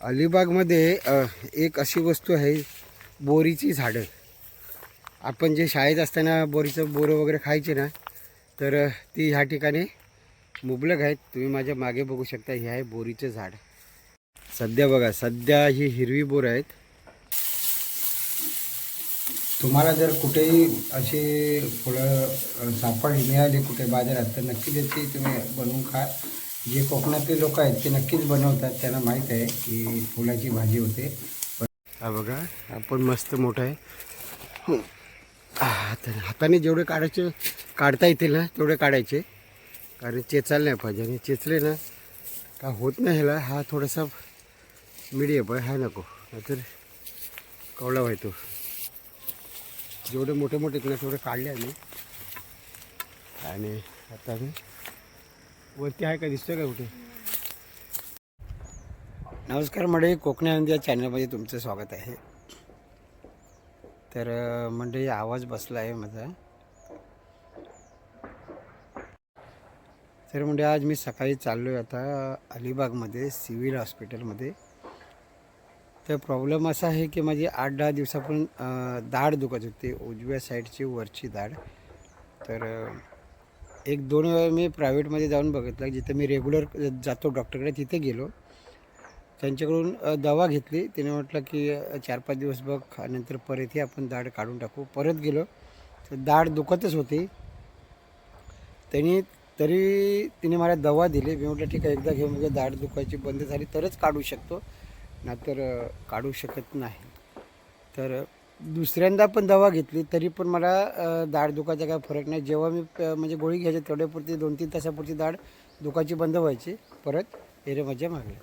अलिबागमध्ये एक अशी वस्तू आहे बोरीची झाडं. आपण जे शाळेत असताना बोरीचं बोरं वगैरे खायचे ना तर ती ह्या ठिकाणी मुबलक आहेत. तुम्ही माझ्या मागे बघू शकता हे आहे बोरीचं झाड. सध्या बघा सध्या ही हिरवी बोर आहेत. तुम्हाला जर कुठेही असे फळं सापड मिळाली कुठे बाजारात तर नक्की त्याची तुम्ही बनवून खा. जे कोकणातले लोक आहेत ते नक्कीच बनवतात. त्यांना माहीत आहे की फुलाची भाजी होते. हा बघा आपण मस्त मोठा आहे. तर हाताने जेवढे काढायचे काढता येतील ना तेवढे काढायचे. कारण चेचायला नाही पाहिजे. आणि चेचले ना का होत नाही ह्याला हा थोडासा मिडियम आहे हा नको. नाहीतर कवला व्हायतो. जेवढे मोठे मोठे आहेत ना तेवढे काढले आम्ही. आणि आता मी वरती आहे का? दिसतोय का कुठे? नमस्कार मंडळी कोकणी आनंद या चॅनलमध्ये तुमचं स्वागत आहे. तर म्हणजे मंडळी आवाज बसला आहे माझा. तर म्हणजे आज मी सकाळी चाललो आहे आता अलिबागमध्ये सिव्हिल हॉस्पिटलमध्ये. तर प्रॉब्लेम असा आहे की माझी आठ दहा दिवसापासून दाढ दुखत होती उजव्या साईडची वरची दाढ. तर एक दोन वेळा मी प्रायव्हेटमध्ये जाऊन बघितलं. जिथं मी रेग्युलर जातो डॉक्टरकडे तिथे गेलो. त्यांच्याकडून दवा घेतली. त्याने म्हटलं की चार पाच दिवस बघ आणि नंतर परतही आपण दाढ काढून टाकू. परत गेलो. तर दाढ दुखतच होती. त्यांनी तरी तिने मला दवा दिली. मी म्हटलं ठीक आहे एकदा घेऊन म्हणजे दाढ दुखायची बंद झाली तरच काढू शकतो. नाहीतर काढू शकत नाही. तर दुसऱ्यांदा पण दवा घेतली तरी पण मला दाढ दुखायचा काय फरक नाही. जेव्हा मी म्हणजे गोळी घ्यायची तेवढ्यापुरती दोन तीन तासापुरती दाढ दुखायची बंद व्हायची. परत एरे मजा मागली.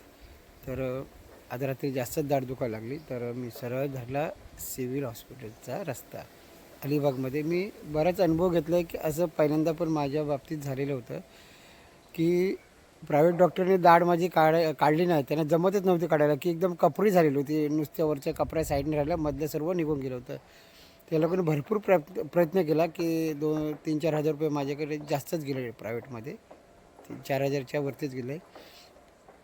तर आता आज रात्री जास्तच दाढ दुखायला लागली. तर मी सरळ धरला सिव्हिल हॉस्पिटलचा रस्ता अलिबागमध्ये मी बराच अनुभव घेतला आहे की असं पहिल्यांदा पण माझ्या बाबतीत झालेलं होतं की प्रायव्हेट डॉक्टरने दाढ माझी काढ काढली नाही. त्यांना जमतच नव्हती काढायला की एकदम कपडी झालेली होती. नुसत्या वरच्या कपड्या साईडने राहिल्या मधलं सर्व निघून गेलं होतं. त्या लोकांनी भरपूर प्र प्रयत्न केला की दोन तीन चार हजार रुपये माझ्याकडे जास्तच गेले प्रायव्हेटमध्ये. तीन चार हजारच्या वरतीच गेले.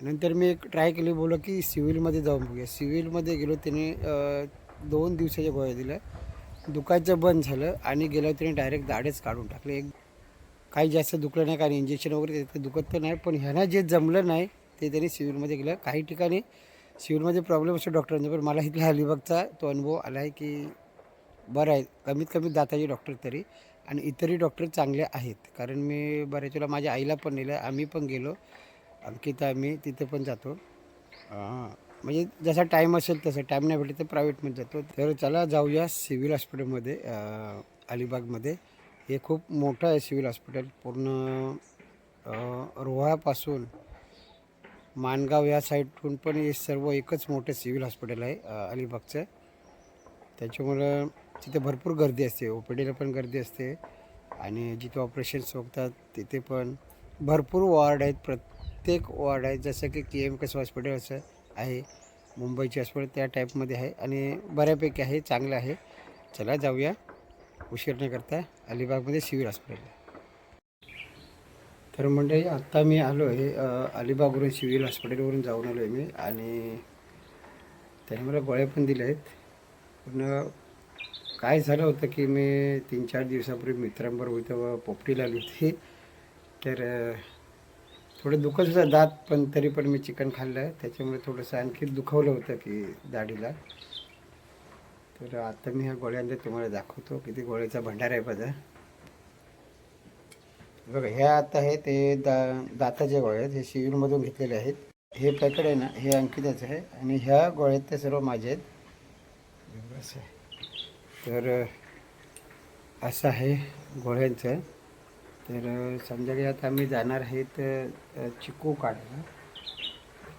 नंतर मी एक ट्राय केली बोललो की सिव्हिलमध्ये जाऊन बघूया. सिव्हिलमध्ये गेलो त्याने दोन दिवसाच्या गोळ्या दिल्या. दुखायचं बंद झालं आणि गेल्यावर त्याने डायरेक्ट दाढेच काढून टाकले. एक काही जास्त दुखलं नाही कारण इंजेक्शन वगैरे ते दुखत तर नाही. पण ह्यांना जे जमलं नाही ते त्यांनी सिव्हिलमध्ये गेलं. काही ठिकाणी सिव्हिलमध्ये प्रॉब्लेम असतो डॉक्टरांचा पण मला इथल्या अलिबागचा तो अनुभव आला आहे की बरं आहे. कमीत कमी दाताचे डॉक्टर तरी आणि इतरही डॉक्टर चांगले आहेत. कारण मी बऱ्याच वेळा माझ्या आईला पण नेलं आम्ही पण गेलो. अंकिता आम्ही तिथे पण जातो. म्हणजे जसा टाईम असेल तसं टाईम नाही भेटत तर प्रायव्हेटमध्ये जातो. तर चला जाऊया सिव्हिल हॉस्पिटलमध्ये अलिबागमध्ये. हे खूप मोठं आहे सिव्हिल हॉस्पिटल. पूर्ण रोहापासून माणगाव या साईडहून पण हे सर्व एकच मोठं सिव्हिल हॉस्पिटल आहे अलिबागचं. त्याच्यामुळं तिथे भरपूर गर्दी असते ओ पी डीला पण गर्दी असते आणि जिथे ऑपरेशन्स होतात तिथे पण भरपूर वॉर्ड आहेत प्रत्येक वॉर्ड आहे. जसं की के एम कस हॉस्पिटल असं आहे मुंबईचे हॉस्पिटल त्या टाईपमध्ये आहे आणि बऱ्यापैकी आहे चांगलं आहे. चला जाऊया. उशीर नाही करता. अलिबागमध्ये सिव्हिल हॉस्पिटल तर म्हणजे आत्ता मी आलो आहे अलिबागवरून सिव्हिल हॉस्पिटलवरून जाऊन आलो आहे मी. आणि त्याने मला गोळ्या पण दिल्या आहेत पण काय झालं होतं की मी तीन चार दिवसापूर्वी मित्रांबरोबर इथं पोपटीला आली होती. तर थोडं दुखत होतं दात पण तरी पण मी चिकन खाल्लं. त्याच्यामुळे थोडंसं आणखी दुखवलं होतं की दाढीला. तर आता मी ह्या गोळ्यांचा तुम्हाला दाखवतो किती गोळ्याचा भंडार आहे माझा बघा ह्या आता आहे ते दा दाताच्या गोळ्या आहेत हे शिविरमधून घेतलेले आहेत. हे पॅकेट आहे ना हे अंकिताचं आहे आणि ह्या गोळ्यात ते सर्व माझे आहेत. असं आहे. तर असं आहे गोळ्यांचं. तर समजा की आता आम्ही जाणार आहेत चिकू काढायला.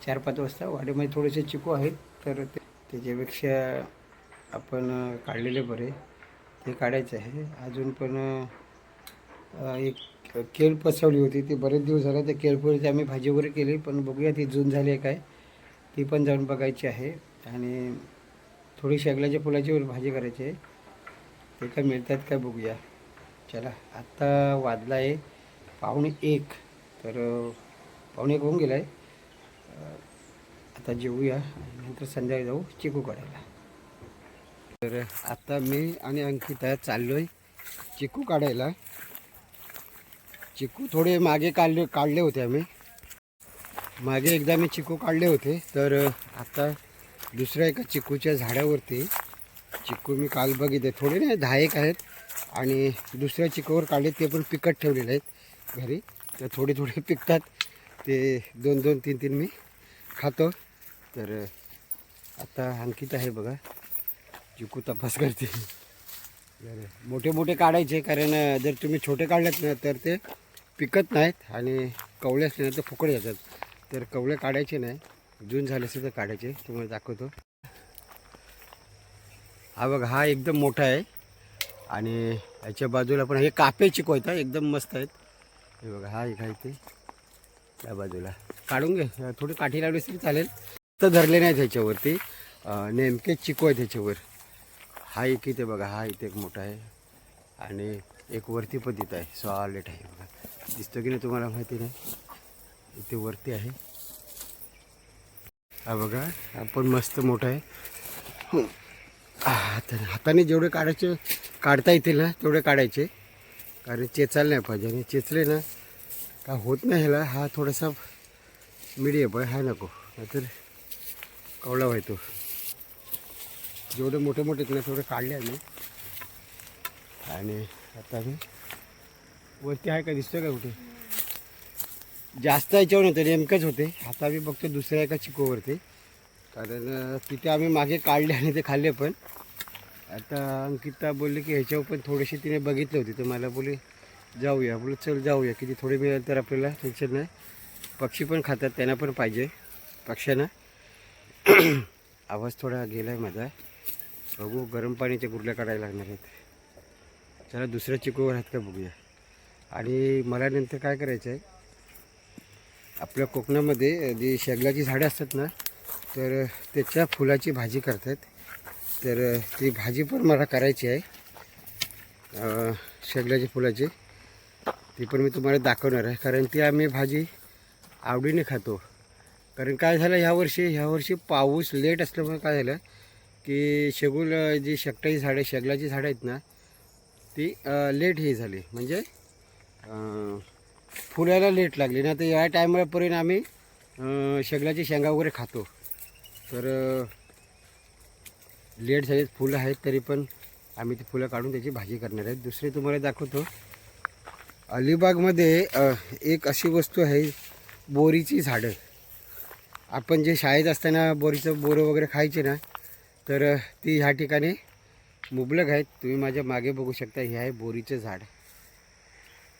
चार पाच वाजता वाडीमध्ये थोडेसे चिकू आहेत तर ते त्याच्यापेक्षा आपण काढलेले बरे. ते काढायचं आहे. अजून पण एक केळ पसवली होती. ती बरेच दिवस झाले त्या केळपुरीची आम्ही भाजी वगैरे केली पण बघूया ती जून झाली आहे काय. ती पण जाऊन बघायची आहे. आणि थोडी शेगल्याच्या फुलाची भाजी करायची आहे. ते काय मिळतात काय बघूया. चला आत्ता वाजला आहे पाहुणे एक. तर पाहुणे एक होऊन गेला आहे आता जेवूया. नंतर संध्याकाळी जाऊ चिकू काढायला. तर आता मी आणि अंकिता चाललो आहे चिकू काढायला. चिकू थोडे मागे काढले काढले होते आम्ही. मागे एकदा मी चिकू काढले होते. तर आता दुसऱ्या एका चिकूच्या झाडावरती चिकू मी काल बघितले. थोडे नाही दहा एक आहेत. आणि दुसऱ्या चिकूवर काढले ते पण पिकत ठेवलेले आहेत घरी. तर थोडे थोडे पिकतात. ते दोन दोन तीन तीन मी खातो. तर आता अंकित आहे बघा. चिकू तपास करते मोठे मोठे काढायचे कारण जर तुम्ही छोटे काढलेत ना तर ते पिकत नाहीत आणि कवळे असले ना तर फुकट जातात तर कवळे काढायचे नाही. जून झाले असेल तर काढायचे. तुम्हाला दाखवतो. हा बघा हा एकदम मोठा आहे. आणि याच्या बाजूला पण हे कापे चिकू आहेत एकदम मस्त आहेत. हे बघा हा एक आहे ते. त्या बाजूला. काढून घे. थोडी काठी लावली तरी चालेल. तर धरले नाहीत ह्याच्यावरती. नेमके चिकू आहे त्याच्यावर हा एक इथे बघा हा इथे एक मोठा आहे. आणि एक वरती पण तिथं आहे. सॉलेट आहे बघा. दिसतो की नाही तुम्हाला माहिती नाही? इथे वरती आहे. हा बघा हा पण मस्त मोठा आहे. हाताने हाताने जेवढे काढायचे काढता येतील ना तेवढे काढायचे. कारण चेचायला नाही पाहिजे. आणि चेचले ना का होत नाही ह्याला हा थोडासा मिडियम आहे. हा नको. नाहीतर कवला व्हायतो जेवढे मोठे मोठे आहेत ना तेवढे काढले आम्ही. आणि आता मी वरती आहे का दिसतोय का कुठे? जास्त याच्यावर नव्हतं नेमकंच होते. आता मी बघतो दुसऱ्या एका चिकोवरती. कारण तिथे आम्ही मागे काढले आणि ते खाल्ले पण. आता अंकिता बोलली की ह्याच्यावर पण थोडीशी तिने बघितली होती. तर मला बोले जाऊया. बोलू चल जाऊया. किती थोडे मिळेल तर आपल्याला टेन्शन नाही. पक्षी पण खातात त्यांना पण पाहिजे. पक्ष्यांना. आवाज थोडा गेला आहे माझा. बघू गरम पाण्याच्या गुरल्या काढायला लागणार आहेत. चला दुसऱ्या चिकोवर आहेत का बघूया. आणि मला नंतर काय करायचं आहे आपल्या कोकणामध्ये जी शेगलाची झाडं असतात ना तर त्याच्या फुलाची भाजी करतात. तर ती भाजी पण मला करायची आहे अं, शेगलाच्या फुलाची. ती पण मी तुम्हाला दाखवणार आहे कारण ती आम्ही भाजी आवडीने खातो. कारण काय झालं ह्यावर्षी ह्यावर्षी पाऊस लेट असल्यामुळे काय झालं की शेगुल जी शेकटाची झाडं शेगलाची झाडं आहेत ना ती लेट हे झाली. म्हणजे फुलाला फुलायला लेट लागली. ना तर या टायमापर्यंत आम्ही शेगलाची शेंगा वगैरे खातो. तर लेट झालेत फुलं आहेत तरी पण आम्ही ती फुलं काढून त्याची भाजी करणार आहेत दुसरी तुम्हाला दाखवतो. अलिबागमध्ये एक अशी वस्तू आहे बोरीची झाडं. आपण जे शाळेत असताना बोरीचं बोरं वगैरे खायचे ना तर ती ह्या ठिकाणी मुबलक आहेत. तुम्ही माझ्या मागे बघू शकता हे आहे बोरीचं झाड.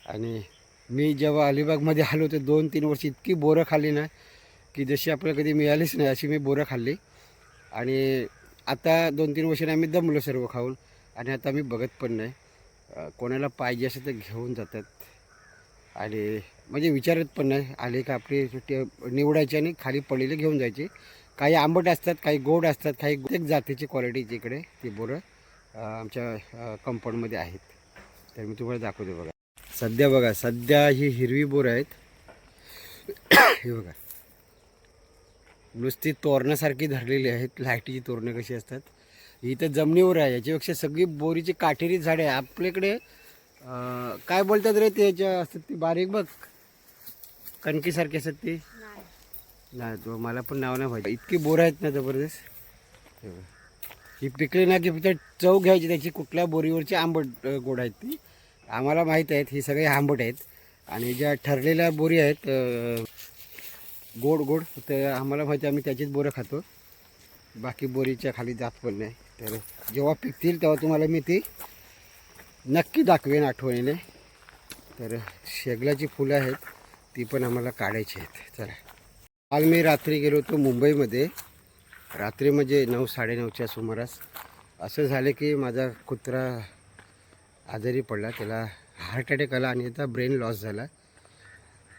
आणि मी जेव्हा अलिबागमध्ये आलो तर दोन तीन वर्ष इतकी बोरं खाल्ली ना की जशी आपल्याला कधी मिळालीच नाही अशी मी बोरं खाल्ली. आणि आता दोन तीन वर्षांनी आम्ही दमलो सर्व खाऊन. आणि आता मी बघत पण नाही. कोणाला पाहिजे असेल तर घेऊन जातात. आणि म्हणजे विचारत पण नाही आले का आपली निवडायची आणि खाली पडलेले घेऊन जायचे. काही आंबट असतात काही गोड असतात काही प्रत्येक जातीची क्वालिटीची इकडे ती बोरं आमच्या कंपाऊंडमध्ये आहेत. तर मी तुम्हाला दाखवतो बघा. सध्या बघा सध्या ही हिरवी बोरं आहेत. हे बघा. नुसती तोरणासारखी धरलेली आहेत लाईटीची तोरणं कशी असतात. ही तर जमिनीवर आहे याच्यापेक्षा सगळी बोरीची काटेरी झाडे आहे आपल्याकडे काय बोलतात रे ते याच्या असतात ती बारीक बघ. कणकीसारखी असतात ती. नाही तो मला पण नाव नाही पाहिजे इतकी बोरं आहेत ना जबरदस्त. ही पिकली ना की फक्त चव घ्यायची त्याची कुठल्या बोरीवरची आंबट गोड आहेत ती. आम्हाला माहीत आहेत ही सगळे आंबट आहेत. आणि ज्या ठरलेल्या बोरी आहेत गोड गोड तर आम्हाला माहिती आहे, आम्ही त्याचीच बोरं खातो. बाकी बोरीच्या खाली जात पण नाही. तर जेव्हा पिकतील तेव्हा तुम्हाला मी ती नक्की दाखवेन आठवणीने. तर शेगलाची फुलं आहेत ती पण आम्हाला काढायची आहेत. चला. काल मी रात्री गेलो होतो मुंबईमध्ये. रात्री म्हणजे नऊ साडेनऊच्या सुमारास. असं झालं की माझा कुत्रा आजारी पडला. त्याला हार्ट अटॅक आला आणि आता ब्रेन लॉस झाला.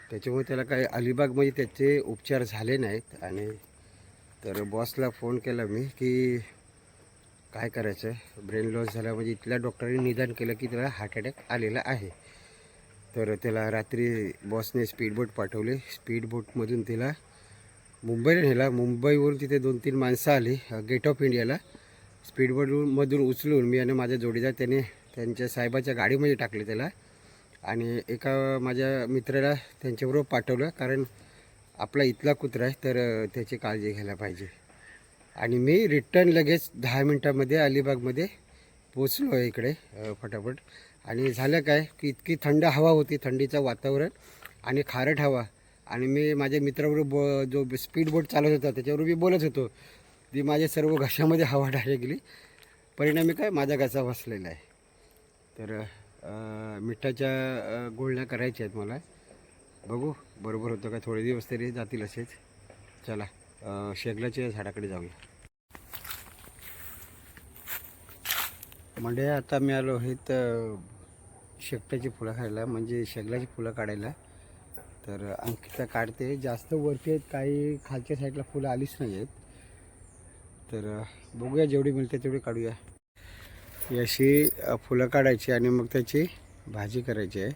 त्याच्यामुळे त्याला काही अलिबागमध्ये त्याचे उपचार झाले नाहीत. आणि तर बॉसला फोन केला मी की काय करायचं ब्रेन लॉस झाला म्हणजे इथल्या डॉक्टरांनी निदान केलं की त्याला हार्ट अटॅक आलेला आहे. तर त्याला रात्री बॉसने स्पीडबोट पाठवले. स्पीडबोटमधून त्याला मुंबईला नेला मुंबईवरून तिथे दोन तीन माणसं आली गेट ऑफ इंडियाला स्पीडबोटमधून उचलून मी आणि माझा जोडीदार त्याने त्यांच्या साहेबाच्या गाडीमध्ये टाकले त्याला. आणि एका माझ्या मित्राला त्यांच्याबरोबर पाठवलं कारण आपला इथला कुत्रा आहे तर त्याची काळजी घ्यायला पाहिजे. आणि मी रिटर्न लगेच दहा मिनटामध्ये अलिबागमध्ये पोचलो आहे इकडे फटाफट. आणि झालं काय की इतकी थंड हवा होती थंडीचं वातावरण आणि खारट हवा. आणि मी माझ्या मित्राबरोबर ब जो स्पीड बोट चालत होता त्याच्यावर मी बोलत होतो ती माझ्या सर्व घशामध्ये हवा डायरेक्ट गेली. परिणामी काय? माझा घसा बसलेला आहे. तर मिठाच्या गोळण्या गुळण्या करायच्या आहेत मला. बघू बरोबर होतं का? थोडे दिवस तरी जातील असेच. चला शेगलाच्या झाडाकडे जाऊया. म्हणजे आता मी आलो आहे तर फुलं खायला म्हणजे शेगलाची फुलं काढायला. तर अंकिता काढते. जास्त वरती आहेत काही खालच्या साईडला फुलं आलीच नाही आहेत तर बघूया जेवढी मिळते तेवढी काढूया. याशी अशी फुलं काढायची आणि मग त्याची भाजी करायची आहे.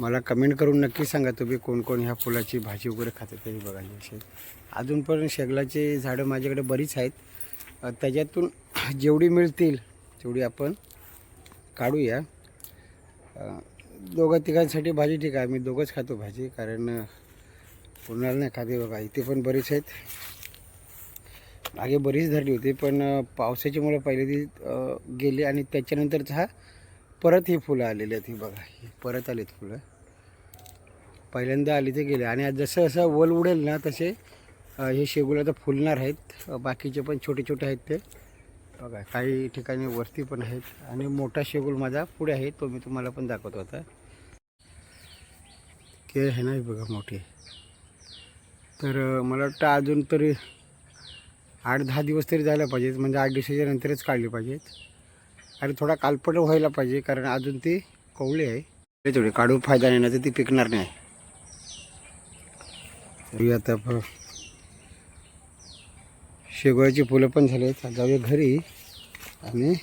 मला कमेंट करून नक्की सांगा तुम्ही कोण कोण ह्या फुलाची भाजी वगैरे खाते ते बघा असे. अजून पण शेगलाची झाडं माझ्याकडे बरीच आहेत. त्याच्यातून जेवढी मिळतील तेवढी आपण काढूया. दोघं तिघांसाठी भाजी ठीक आहे. मी दोघंच खातो भाजी कारण अ, कोणाला नाही खाते बघा. इथे पण बरीच आहेत. मागे बरीच धरली होती पण अ, पावसाच्यामुळे पहिले ती गेली आणि त्याच्यानंतरच हा परत ही फुलं आलेली आहेत. ही बघा परत आलीत फुलं. पहिल्यांदा आली ते गेले. आणि आज जसं जसं वल उडेल ना तसे हे शेगुल आता फुलणार आहेत. बाकीचे पण छोटे छोटे आहेत ते. बघा काही ठिकाणी वरती पण आहेत आणि मोठा शेगुल माझा पुढे आहे तो मी तुम्हाला पण दाखवत होता के आहे ना बघा मोठी. तर मला वाटतं अजून तरी आठ दहा दिवस तरी जायला पाहिजेत म्हणजे आठ दिवसाच्या नंतरच काढली पाहिजेत. आणि थोडा कालपट व्हायला पाहिजे कारण अजून ती कवळी आहे. ते थोडी काढून फायदा नाही ना तर ती पिकणार नाही. आता प- फुलं पण झाले आहेत. जाऊया घरी आणि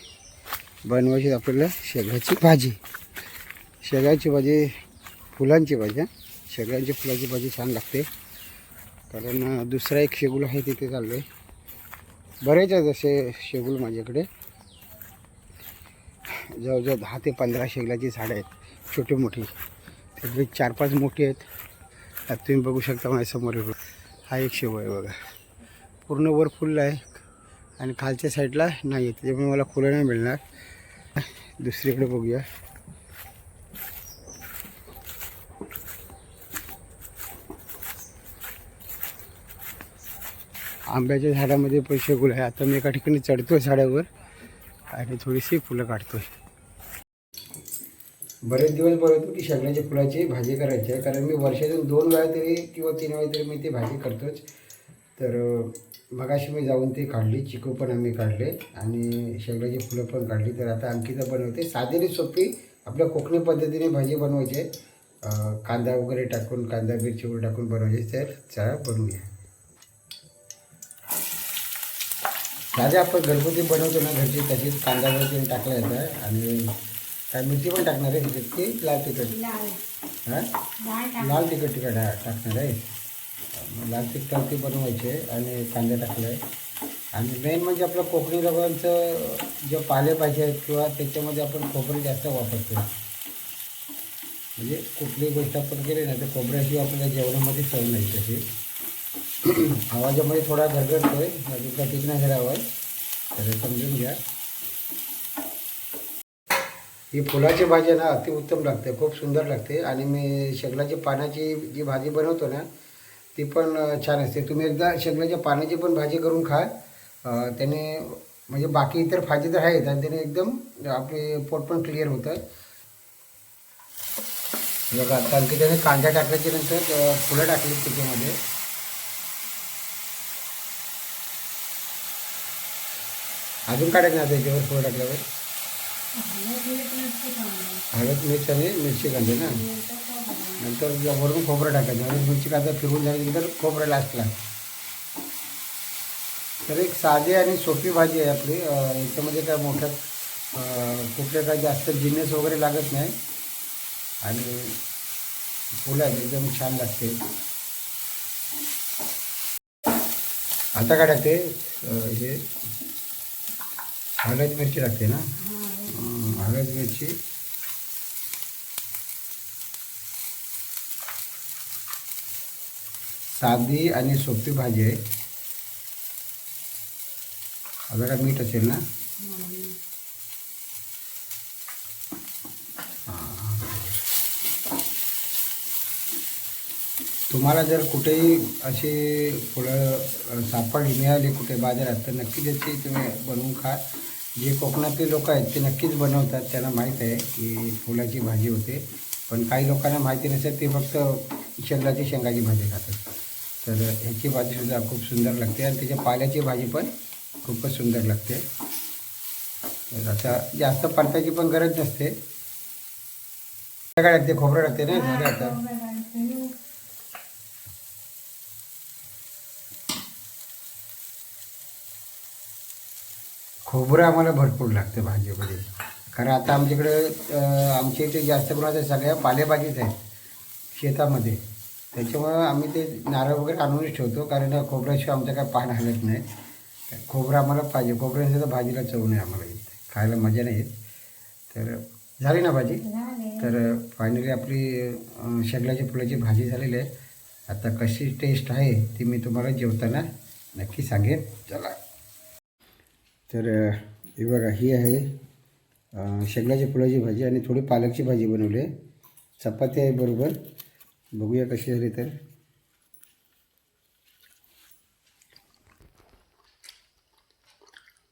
बनवायची आपल्याला शेगाची भाजी. शेगाची भाजी फुलांची भाजी हं. फुलाची भाजी छान लागते. कारण दुसरा एक शेगुल आहे तिथे चाललो आहे बरेच आहेत असे शेगुल माझ्याकडे. जवळजवळ दहा ते पंधरा शेगलाची झाडं आहेत छोटी मोठी. त्यातली चार पाच मोठी आहेत. त्यात तुम्ही बघू शकता माझ्यासमोर. हा एक शेगू आहे बघा. पूर्ण वर फुललं आहे आणि खालच्या साईडला नाही आहे त्याच्यामुळे मला फुलं नाही मिळणार. दुसरीकडे बघूया. आंब्याच्या झाडामध्ये पैसे गुल आहे. आता मी एका ठिकाणी चढतोय झाडावर आणि थोडीशी फुलं काढतोय. बरेच दिवस बोलतो की शेगण्याच्या फुलाची भाजी करायची आहे. कारण मी वर्षातून दोन वेळा तरी किंवा तीन वेळा तरी मी ती भाजी करतोच. तर मगाशी मी जाऊन ती काढली चिकू पण आम्ही काढले आणि शेगण्याची फुलं पण काढली. तर आता अंकिता बनवते. साधी आणि सोपी आपल्या कोकणी पद्धतीने भाजी बनवायची कांदा वगैरे टाकून कांदा मिरची वगैरे टाकून बनवायची तर चला बनवूया. साध्या आपण घरगुती बनवतो ना घरची तशीच कांदा वगैरे टाकला येतं आणि काय मिरची पण टाकणार आहे त्याच्यात की लाल तिखट? हां? लाल तिखट तिखट टाकणार आहे. मग लाल तिखट ते बनवायचे आणि कांदा टाकले. आणि मेन म्हणजे आपलं कोकणी लोकांचं जे पालेभाजी आहेत किंवा त्याच्यामध्ये आपण खोबरं जास्त वापरतो म्हणजे कुठली गोष्ट आपण केली ना तर खोबऱ्याची आपल्या जेवणामध्ये सवय नाही तशी. आवाजामध्ये थोडा गरगरतोय अजून का ठीक नाही झाला आवाज तर समजून घ्या. ही फुलाची भाजी ना अतिउत्तम लागते खूप सुंदर लागते. आणि मी शेगलाची पानाची जी भाजी बनवतो ना ती पण छान असते. तुम्ही एकदा शेगलाच्या पाण्याची पण भाजी करून खा त्याने म्हणजे बाकी इतर फायदे तर आहेत आणि त्याने एकदम आपले पोट पण क्लिअर होतं. बघा कारण की त्याने कांदा टाकल्याच्या नंतर फुलं टाकली त्याच्यामध्ये अजून काय टाकणार त्याच्यावर फुलं टाकल्यावर? हळद मिरच आणि मिरची कांदे ना? नंतर वरून खोबरं टाकायचं. आणि मिरची कांदा फिरवून झाल्यानंतर खोबरं लास्टला तर एक साधी आणि सोपी भाजी आहे आपली. याच्यामध्ये काय मोठ्या कुठल्या काय जास्त जिन्नस वगैरे लागत नाही. आणि फुलं एकदम छान लागते. आता काय टाकते? हे हळद मिरची लागते ना? हळद मिरची साधी आणि सोपी भाजी आहे. जरा मीठ असेल ना? तुम्हाला जर कुठेही असे फुलं सापड मिळाले कुठे बाजारात तर नक्की त्याची तुम्ही बनवून खा. जे कोकणातले लोक आहेत ते नक्कीच बनवतात. त्यांना माहीत आहे की फुलाची भाजी होते. पण काही लोकांना माहिती नसेल ते फक्त शेंगाची शेंगाची भाजी खातात. तर ह्याची भाजीसुद्धा खूप सुंदर लागते आणि त्याच्या पाल्याची भाजी पण खूपच सुंदर लागते. तर आता जास्त परतायची पण गरज नसते. काय लागते खोबरं लागते ना? झालं आता. खोबरं आम्हाला भरपूर लागतं भाजीमध्ये. कारण आता आमच्याकडे आमच्या इथे जास्त प्रमाणात सगळ्या पालेभाजीच आहेत शेतामध्ये. त्याच्यामुळं आम्ही ते नारळ वगैरे आणूनच ठेवतो. कारण खोबऱ्याशिवाय आमचं काय पान हलत नाही. खोबरं आम्हाला पाहिजे. खोबऱ्याशिवाय तर भाजीला चव नाही आम्हाला येत. खायला मजा नाही येत. तर झाली ना भाजी? तर फायनली आपली शेगलाच्या फुलाची भाजी झालेली आहे. आता कशी टेस्ट आहे ती मी तुम्हाला जेवताना नक्की सांगेन. चला. तर हे बघा ही आहे अ, फुलाची भाजी आणि थोडी पालकची भाजी बनवली आहे. चपाती आहे बरोबर. बघूया कशी झाली तर.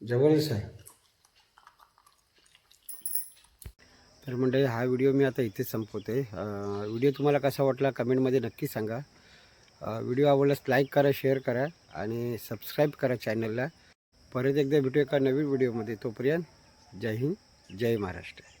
जबरदस्त आहे. तर म्हणजे हा व्हिडिओ मी आता इथेच संपवतो आहे व्हिडिओ तुम्हाला कसा वाटला कमेंटमध्ये नक्की सांगा. व्हिडिओ आवडल्यास लाईक करा शेअर करा आणि सबस्क्राईब करा चॅनलला. परत एकदा भेटूया एका नवीन व्हिडिओमध्ये. तोपर्यंत जय हिंद जय महाराष्ट्र.